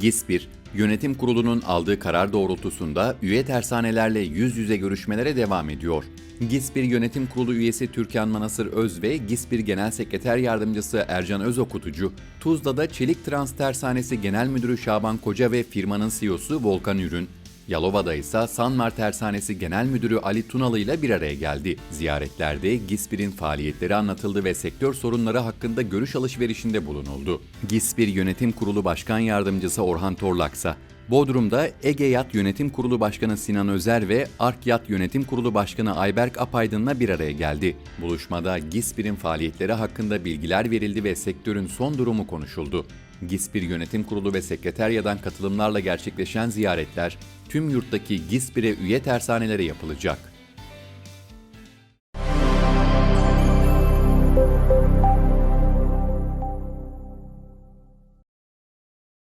GİSPİR, yönetim kurulunun aldığı karar doğrultusunda üye tersanelerle yüz yüze görüşmelere devam ediyor. GİSPİR Yönetim Kurulu üyesi Türkan Manasır Öz ve GİSPİR Genel Sekreter Yardımcısı Ercan Özokutucu, Tuzla'da Çelik Trans Tersanesi Genel Müdürü Şaban Koca ve firmanın CEO'su Volkan Ürün, Yalova'da ise Sanmar Tersanesi Genel Müdürü Ali Tunalı ile bir araya geldi. Ziyaretlerde GİSPİR'in faaliyetleri anlatıldı ve sektör sorunları hakkında görüş alışverişinde bulunuldu. GİSPİR Yönetim Kurulu Başkan Yardımcısı Orhan Torlaksa, Bodrum'da Ege Yat Yönetim Kurulu Başkanı Sinan Özer ve Ark Yat Yönetim Kurulu Başkanı Ayberk Apaydın'la bir araya geldi. Buluşmada GİSPİR'in faaliyetleri hakkında bilgiler verildi ve sektörün son durumu konuşuldu. GİSPİR Yönetim Kurulu ve Sekreteryadan katılımlarla gerçekleşen ziyaretler, tüm yurttaki GİSPİR'e üye tersanelere yapılacak.